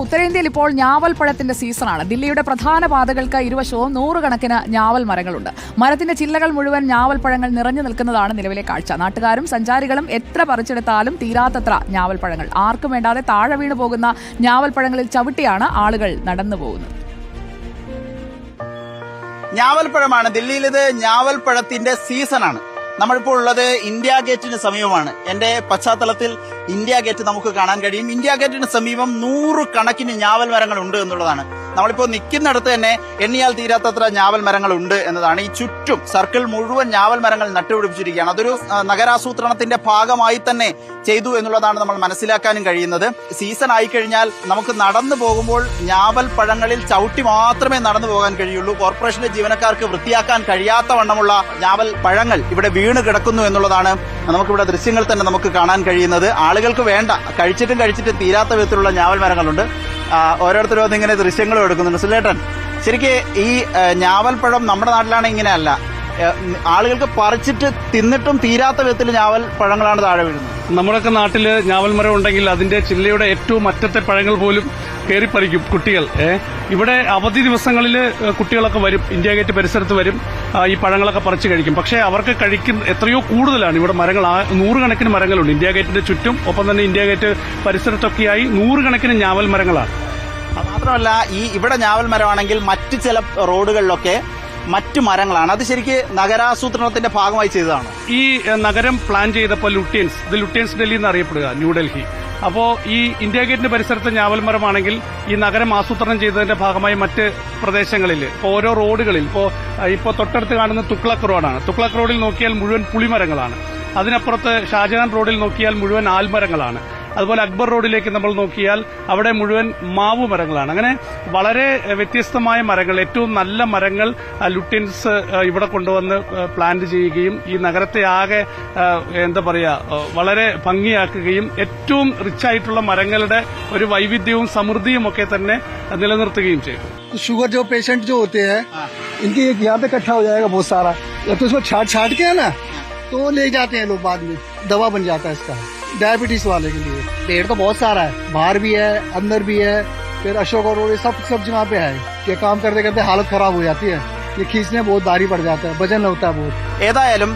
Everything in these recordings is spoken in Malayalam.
ഉത്തരേന്ത്യയിൽ ഇപ്പോൾ ഞാവൽ പഴത്തിന്റെ സീസണാണ്. ദില്ലിയുടെ പ്രധാന പാതകൾക്ക് ഇരുവശവും നൂറുകണക്കിന് ഞാവൽ മരങ്ങളുണ്ട്. മരത്തിന്റെ ചില്ലകൾ മുഴുവൻ ഞാവൽ പഴങ്ങൾ നിറഞ്ഞു നിൽക്കുന്നതാണ് നിലവിലെ കാഴ്ച. നാട്ടുകാരും സഞ്ചാരികളും എത്ര പറിച്ചെടുത്താലും തീരാത്തത്ര ഞാവൽ പഴങ്ങൾ. ആർക്കും വേണ്ടാതെ താഴെ വീണു പോകുന്ന ഞാവൽ പഴങ്ങളിൽ ചവിട്ടിയാണ് ആളുകൾ നടന്നു പോകുന്നത്. ഞാവൽപ്പഴമാണ് ദില്ലിയിലിത് ഞാവൽപ്പഴത്തിന്റെ സീസണാണ്. നമ്മളിപ്പോൾ ഉള്ളത് ഇന്ത്യ ഗേറ്റിന് സമീപമാണ്. എന്റെ പശ്ചാത്തലത്തിൽ ഇന്ത്യ ഗേറ്റ് നമുക്ക് കാണാൻ കഴിയും. ഇന്ത്യ ഗേറ്റിന് സമീപം നൂറ് കണക്കിന് ഞാവൽ മരങ്ങൾ ഉണ്ട് എന്നുള്ളതാണ്. നമ്മളിപ്പോൾ നിൽക്കുന്നിടത്ത് തന്നെ എണ്ണിയാൽ തീരാത്തത്ര ഞാവൽ മരങ്ങൾ ഉണ്ട് എന്നതാണ്. ഈ ചുറ്റും സർക്കിൾ മുഴുവൻ ഞാവൽ മരങ്ങൾ നട്ടുപിടിപ്പിച്ചിരിക്കുകയാണ്. അതൊരു നഗരാസൂത്രണത്തിന്റെ ഭാഗമായി തന്നെ ചെയ്തു എന്നുള്ളതാണ് നമ്മൾ മനസ്സിലാക്കാനും കഴിയുന്നത്. സീസൺ ആയി കഴിഞ്ഞാൽ നമുക്ക് നടന്നു പോകുമ്പോൾ ഞാവൽ പഴങ്ങളിൽ ചവിട്ടി മാത്രമേ നടന്നു പോകാൻ കഴിയുള്ളൂ. കോർപ്പറേഷന്റെ ജീവനക്കാർക്ക് വൃത്തിയാക്കാൻ കഴിയാത്ത വണ്ണമുള്ള ഞാവൽ പഴങ്ങൾ ഇവിടെ വീണ് കിടക്കുന്നു എന്നുള്ളതാണ് നമുക്കിവിടെ ദൃശ്യങ്ങൾ തന്നെ നമുക്ക് കാണാൻ കഴിയുന്നത്. ആളുകൾക്ക് വേണ്ട കഴിച്ചിട്ടും കഴിച്ചിട്ടും തീരാത്ത വിധത്തിലുള്ള ഞാവൽ മരങ്ങളുണ്ട്. ഓരോരുത്തരും വന്നിങ്ങനെ ദൃശ്യങ്ങളും എടുക്കുന്നുണ്ട്. സുലേട്ടൻ ശരിക്ക് ഈ ഞാവൽപ്പഴം നമ്മുടെ നാട്ടിലാണ് ഇങ്ങനെയല്ല. ആളുകൾക്ക് പറിച്ചിട്ട് തിന്നിട്ടും തീരാത്ത വിധത്തിൽ ഞാവൽ പഴങ്ങളാണ് താഴെ വീഴുന്നത്. നമ്മുടെയൊക്കെ നാട്ടിൽ ഞാവൽ മരം ഉണ്ടെങ്കിൽ അതിന്റെ ചില്ലയുടെ ഏറ്റവും മറ്റത്തെ പഴങ്ങൾ പോലും കയറി പറിക്കും കുട്ടികൾ. ഇവിടെ അവധി ദിവസങ്ങളിൽ കുട്ടികളൊക്കെ വരും. ഇന്ത്യ ഗേറ്റ് പരിസരത്ത് വരും. ഈ പഴങ്ങളൊക്കെ പറിച്ചു കഴിക്കും. പക്ഷേ അവർക്ക് കഴിക്കും എത്രയോ കൂടുതലാണ് ഇവിടെ മരങ്ങൾ. നൂറുകണക്കിന് മരങ്ങളുണ്ട്. ഇന്ത്യ ഗേറ്റിന്റെ ചുറ്റും ഒപ്പം തന്നെ ഇന്ത്യ ഗേറ്റ് പരിസരത്തൊക്കെയായി നൂറുകണക്കിന് ഞാവൽ മരങ്ങളാണ്. മാത്രമല്ല ഈ ഇവിടെ ഞാവൽ മരമാണെങ്കിൽ മറ്റ് ചില റോഡുകളിലൊക്കെ മറ്റു മരങ്ങളാണ്. അത് ശരിക്ക് നഗരാസൂത്രണത്തിന്റെ ഭാഗമായി ചെയ്തതാണ്. ഈ നഗരം പ്ലാൻ ചെയ്തപ്പോൾ ലുട്ടിയൻസ് ഇത് ലുട്ടിയൻസ് ഡൽഹി എന്ന് അറിയപ്പെടുക ന്യൂഡൽഹി അപ്പോൾ ഈ ഇന്ത്യ ഗേറ്റിന്റെ പരിസരത്ത് ഞാവൽമരമാണെങ്കിൽ ഈ നഗരം ആസൂത്രണം ചെയ്തതിന്റെ ഭാഗമായി മറ്റ് പ്രദേശങ്ങളിൽ ഇപ്പോൾ ഓരോ റോഡുകളിൽ ഇപ്പോൾ ഇപ്പോൾ തൊട്ടടുത്ത് കാണുന്ന തുക്ലക് റോഡാണ്. തുക്ലക് റോഡിൽ നോക്കിയാൽ മുഴുവൻ പുളിമരങ്ങളാണ്. അതിനപ്പുറത്ത് ഷാജഹാൻ റോഡിൽ നോക്കിയാൽ മുഴുവൻ ആൽമരങ്ങളാണ്. അതുപോലെ അക്ബർ റോഡിലേക്ക് നമ്മൾ നോക്കിയാൽ അവിടെ മുഴുവൻ മാവ് മരങ്ങളാണ് അങ്ങനെ വളരെ എഹ്, വ്യത്യസ്തമായ മരങ്ങൾ ഏറ്റവും നല്ല മരങ്ങൾ ആ, ലുട്ടിൻസ് എഹ്, ഇവിടെ കൊണ്ടുവന്ന് എഹ്, പ്ലാന്റ് ചെയ്യുകയും ഈ നഗരത്തെ ആകെ എഹ്, എന്താ പറയാ എഹ്, വളരെ ഭംഗിയാക്കുകയും ഏറ്റവും റിച്ച് ആയിട്ടുള്ള മരങ്ങളുടെ ഒരു വൈവിധ്യവും സമൃദ്ധിയും ഒക്കെ തന്നെ നിലനിർത്തുകയും ചെയ്തു तो शुगर जो पेशेंट जो होते हैं इनके एक यहाँ पे इकट्ठा हो जाएगा बहुत सारा या तो इसको छाट छाट के है ना तो ले जाते हैं लोग बाद में दवा बन जाता है इसका डायबिटीज वाले के लिए पेड़ तो बहुत सारा है बाहर भी है अंदर भी है फिर अशोक रोड ये सब सब जगह पे है ये काम करते करते हालत खराब हो जाती है ये खींचने बहुत भारी पड़ जाता है वजन होता है बहुत ഏതായാലും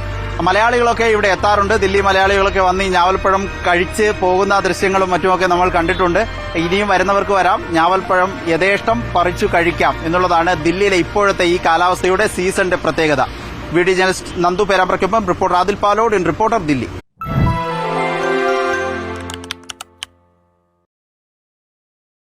മലയാളികളൊക്കെ ഇവിടെ എത്താറുണ്ട് ദില്ലി മലയാളികളൊക്കെ വന്ന് ഈ ഞാവൽപ്പഴം കഴിച്ച് പോകുന്ന ദൃശ്യങ്ങളും മറ്റുമൊക്കെ നമ്മൾ കണ്ടിട്ടുണ്ട് ഇനിയും വരുന്നവർക്ക് വരാം ഞാവൽപ്പഴം യഥേഷ്ടം പറിച്ചു കഴിക്കാം എന്നുള്ളതാണ് ദില്ലിയിലെ ഇപ്പോഴത്തെ ഈ കാലാവസ്ഥയുടെ സീസണിന്റെ പ്രത്യേകത video journalist Nandu പേരാമ്പ്രയ്ക്കൊപ്പം reporter Adil Palode in reporter Delhi